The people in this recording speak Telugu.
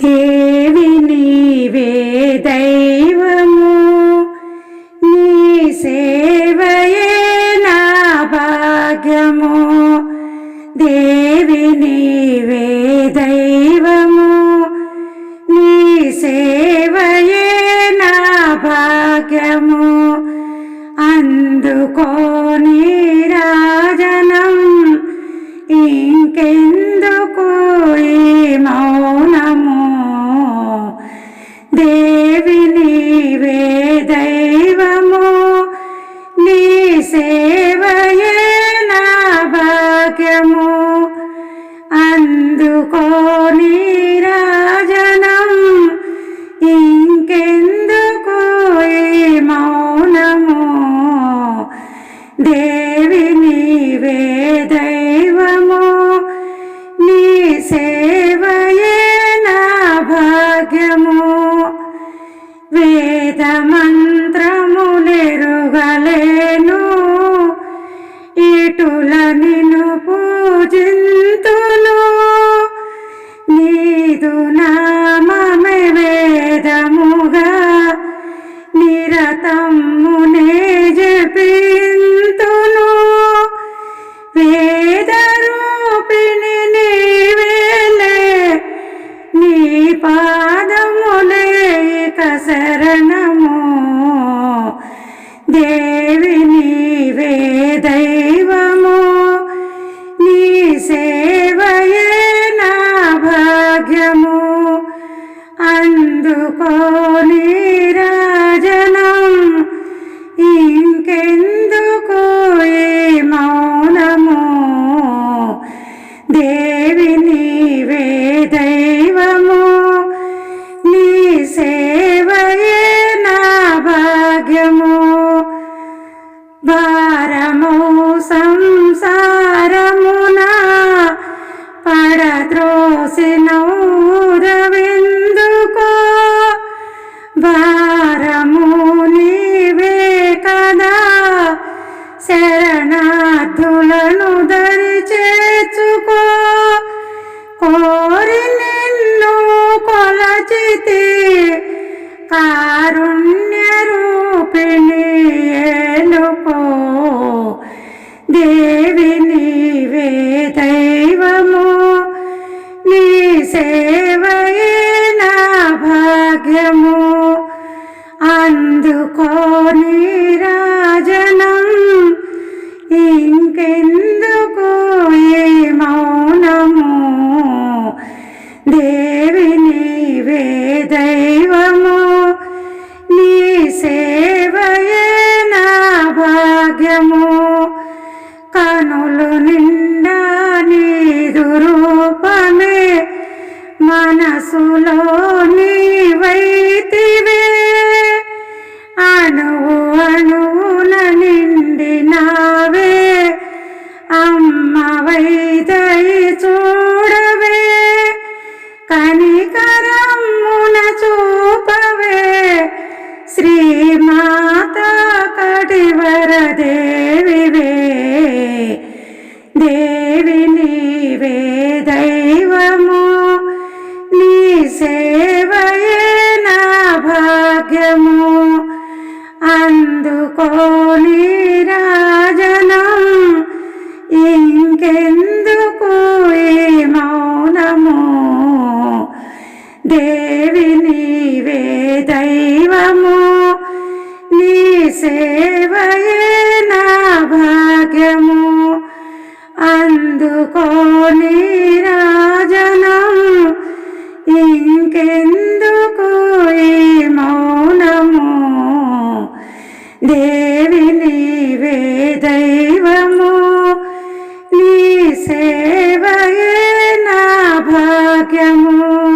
దేవి నీవే దైవము నీ సేవయే నా భాగ్యము దేవి నీవే దైవము నీ సేవయే నా భాగ్యము అందుకో నీరా నీవే దైవము నీ సేవయే నా భాగ్యము. అందుకోని రాజనం ఇంకెందుకు ఈ మౌనము. దేవి నీవే దైవము నీ సేవ నీదు వేదముగా నిరతమ్మునే జపింతును. వేద రూపిణి నీవేలే నీ పాదములే ఇక దే దేవి నీవే దైవము? నీ సేవయే నా భాగ్యము? భారము సంసారమున? పడద్రోసిన ఊరవెందుకో? భారము నీవే కదా? శరణార్థులను దరి చేర్చుకో కోరి నిన్ను కొలచితే కారుణ్య రూపిణి ఏలుకో. దేవి నీవే దైవము నీ సేవ solo సేవయే నా భాగ్యము. అందుకోని రాజనం ఇంకెందుకు ఈ మౌనము. దేవి నీవే